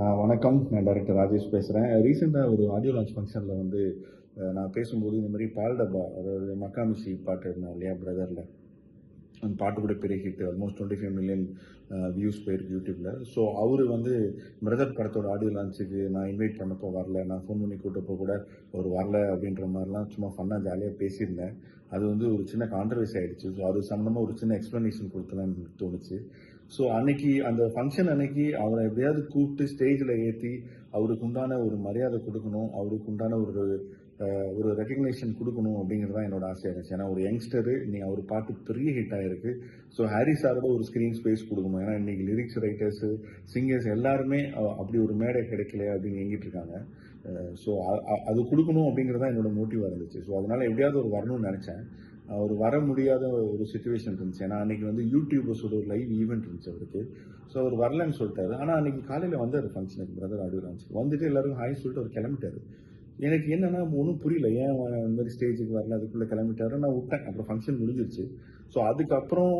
வணக்கம். நான் டைரக்டர் ராஜேஷ் பேசுகிறேன் ரீசெண்டாக ஒரு ஆடியோ லான்ச் ஃபங்க்ஷனில் வந்து நான் பேசும்போது இந்த மாதிரி பால் டப்பா அதாவது மக்காமிசி பாட்டு இருந்தேன் இல்லையா பிரதரில் அந்த பாட்டு கூட பெரிய hit almost twenty five million views போயிருக்கு யூடியூப்பில் ஸோ அவர் வந்து பிரதர் படத்தோட ஆடியோ லான்ச்சுக்கு நான் இன்வைட் பண்ணப்போ வரல. நான் ஃபோன் பண்ணி கூட்டப்போ கூட அவர் வரல அப்படின்ற மாதிரிலாம் சும்மா ஃபன்னாக ஜாலியாக பேசியிருந்தேன். அது வந்து ஒரு சின்ன கான்ட்ரவர்சி ஆகிடுச்சு ஸோ அது சம்மந்தமாக ஒரு சின்ன எக்ஸ்ப்ளனேஷன் கொடுக்கலான்னு எனக்கு தோணுச்சு. ஸோ அன்னைக்கு அந்த ஃபங்க்ஷன் அன்னைக்கு அவரை எப்படியாவது கூப்பிட்டு ஸ்டேஜில் ஏற்றி அவருக்கு உண்டான ஒரு மரியாதை கொடுக்கணும் அவருக்கு உண்டான ஒரு ஒரு ரெக்கக்னேஷன் கொடுக்கணும் அப்படிங்கிறது தான் என்னோட ஆசையாக இருந்துச்சு. ஏன்னா ஒரு யங்ஸ்டரு நீ அவர் பாட்டு பெரிய ஹிட் ஆயிருக்கு. ஸோ ஹாரி சாரோட ஒரு ஸ்க்ரீன் ஸ்பேஸ் கொடுக்கணும். ஏன்னா இன்னைக்கு லிரிக்ஸ் ரைட்டர்ஸு சிங்கர்ஸ் எல்லாருமே அப்படி ஒரு மேடை கிடைக்கல அப்படின்னு எங்கிட்டு இருக்காங்க. ஸோ அது கொடுக்கணும் அப்படிங்கிறது தான் என்னோட மோட்டிவாக இருந்துச்சு. ஸோ அதனால எப்படியாவது ஒரு வரணும்னு நினச்சேன். அவர் வர முடியாத ஒரு சுச்சுவேஷன் இருந்துச்சு. ஏன்னா அன்னைக்கு வந்து யூடியூபர்ஸோட ஒரு லைவ் ஈவெண்ட் இருந்துச்சு அவருக்கு. ஸோ அவர் வரலன்னு சொல்லிட்டாரு. ஆனால் அன்னைக்கு காலையில் வந்தார் ஃபங்க்ஷனுக்கு பிரதர் ஆடியோ லான்ச்சுக்கு வந்துட்டு எல்லாரும் ஹாய் சொல்லிட்டு அவர் கிளம்பிட்டாரு. எனக்கு என்னன்னா ஒன்றும் புரியல. ஏன் அந்த இந்த மாதிரி ஸ்டேஜுக்கு வரல அதுக்குள்ளே கிளம்பிட்டாரு. நான் விட்டேன். அப்புறம் ஃபங்க்ஷன் முடிஞ்சிருச்சு. ஸோ அதுக்கப்புறம்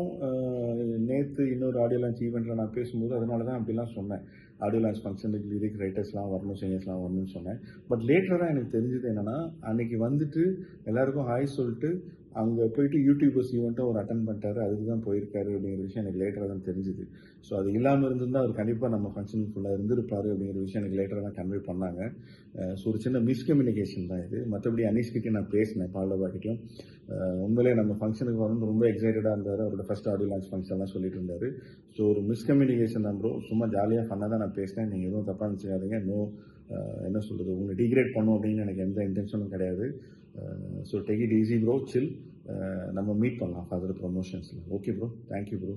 நேற்று இன்னொரு ஆடியோ லான்ச் ஈவெண்ட்டில் நான் பேசும்போது அதனால தான் அப்படிலாம் சொன்னேன். ஆடியோ லான்ச் ஃபங்க்ஷனுக்கு லிரிக் ரைட்டர்ஸ்லாம் வரணும் சிங்கர்ஸ்லாம் வரணும்னு சொன்னேன். பட் லேட்டராக எனக்கு தெரிஞ்சது என்னன்னா அன்னைக்கு வந்துட்டு எல்லாருக்கும் ஹாய் சொல்லிட்டு அங்கே போயிட்டு யூடியூபர்ஸ் ஈவெண்ட்டும் அவர் அட்டன் பண்ணிட்டாரு. அதுக்கு தான் போயிருக்காரு அப்படிங்கிற விஷயம் எனக்கு லேட்டராக தான் தெரிஞ்சுது. ஸோ அது இல்லாமல் இருந்திருந்தால் அவர் கண்டிப்பாக நம்ம ஃபங்க்ஷன் ஃபுல்லாக இருந்திருப்பாரு அப்படிங்கிற விஷயம் எனக்கு லேட்டராக தான் கன்வே பண்ணாங்க. ஸோ ஒரு சின்ன மிஸ்கம்யூனிகேஷன் தான் இது. மற்றபடி அனீஷ்கிட்டையும் நான் பேசினேன் பாலபாக்கிட்டையும் உண்மையிலே நம்ம ஃபங்க்ஷனுக்கு வரணும்னு ரொம்ப எக்ஸைட்டடாக இருந்தார். அவரோட ஃபர்ஸ்ட் ஆடியோ லான்ச் ஃபங்க்ஷன்லாம் சொல்லிட்டு இருந்தார். ஸோ ஒரு மிஸ்கம்யூனிகேஷன் தான் ப்ரோ சும்மா ஜாலியாக ஃபன்னாக தான் நான் பேசினேன். நீங்கள் எதுவும் தப்பாக நினச்சிக்காதீங்க. நோ என்ன சொல்கிறது உங்களை டிகிரேட் பண்ணும் அப்படின்னு எனக்கு எந்த இன்டென்ஷனும் கிடையாது. So take it easy bro chill நம்ம மீட் பண்ணலாம் further ப்ரொமோஷன்ஸில் okay bro thank you bro